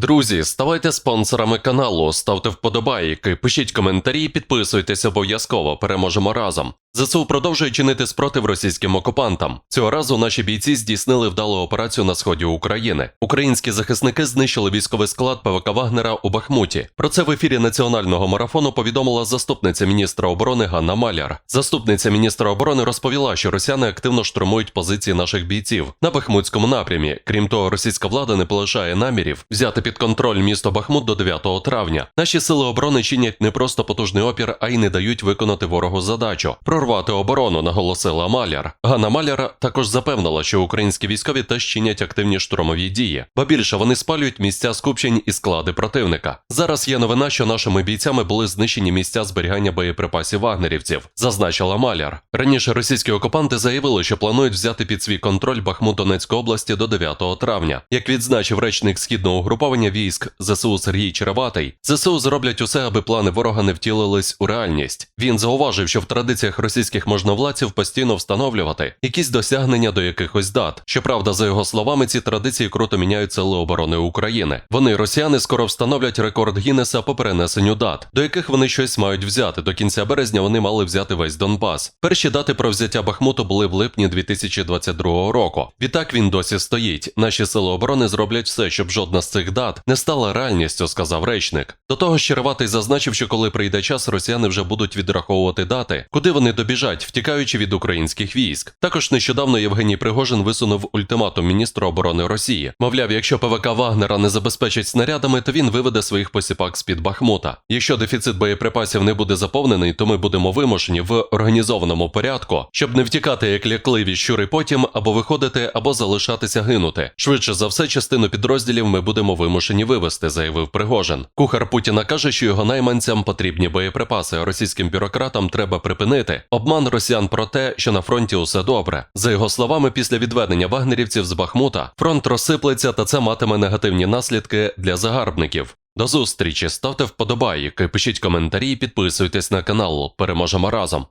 Друзі, ставайте спонсорами каналу, ставте вподобайки, пишіть коментарі, підписуйтесь обов'язково. Переможемо разом. ЗСУ продовжує чинити спротив російським окупантам. Цього разу наші бійці здійснили вдалу операцію на сході України. Українські захисники знищили військовий склад ПВК Вагнера у Бахмуті. Про це в ефірі національного марафону повідомила заступниця міністра оборони Ганна Маляр. Заступниця міністра оборони розповіла, що росіяни активно штурмують позиції наших бійців на Бахмутському напрямі. Крім того, російська влада не полишає намірів взяти під контроль місто Бахмут до 9 травня. Наші сили оборони чинять не просто потужний опір, а й не дають виконати ворогу задачу прорвати оборону, наголосила Маляр. Ганна Маляр також запевнила, що українські військові теж чинять активні штурмові дії, ба більше вони спалюють місця скупчень і склади противника. Зараз є новина, що нашими бійцями були знищені місця зберігання боєприпасів вагнерівців, зазначила Маляр. Раніше російські окупанти заявили, що планують взяти під свій контроль Бахмут Донецької області до 9 травня. Як відзначив речник східного угруповання військ ЗСУ Сергій Череватий, ЗСУ зроблять усе, аби плани ворога не втілились у реальність. Він зауважив, що в традиціях російських можновладців постійно встановлювати якісь досягнення до якихось дат. Щоправда, за його словами, ці традиції круто міняють сили оборони України. Вони, росіяни, скоро встановлять рекорд Гіннеса по перенесенню дат, до яких вони щось мають взяти. До кінця березня вони мали взяти весь Донбас. Перші дати про взяття Бахмуту були в липні 2022 року. Відтак він досі стоїть. Наші сили оборони зроблять все, щоб жодна з цих дат не стала реальністю, сказав речник. До того ж, Череватий зазначив, що коли прийде час, росіяни вже будуть відраховувати дати, куди вони добіжать, втікаючи від українських військ. Також нещодавно Євгеній Пригожин висунув ультиматум міністру оборони Росії. Мовляв, якщо ПВК Вагнера не забезпечить снарядами, то він виведе своїх посіпак з під Бахмута. Якщо дефіцит боєприпасів не буде заповнений, то ми будемо вимушені в організованому порядку, щоб не втікати як лякливі щури потім, або виходити, або залишатися гинути. Швидше за все, частину підрозділів ми будемо вимушені вивести, заявив Пригожин. Кухар Путіна каже, що його найманцям потрібні боєприпаси, російським бюрократам треба припинити обман росіян про те, що на фронті усе добре. За його словами, після відведення вагнерівців з Бахмута фронт розсиплеться, та це матиме негативні наслідки для загарбників. До зустрічі, ставте вподобайки, пишіть коментарі, підписуйтесь на канал. Переможемо разом.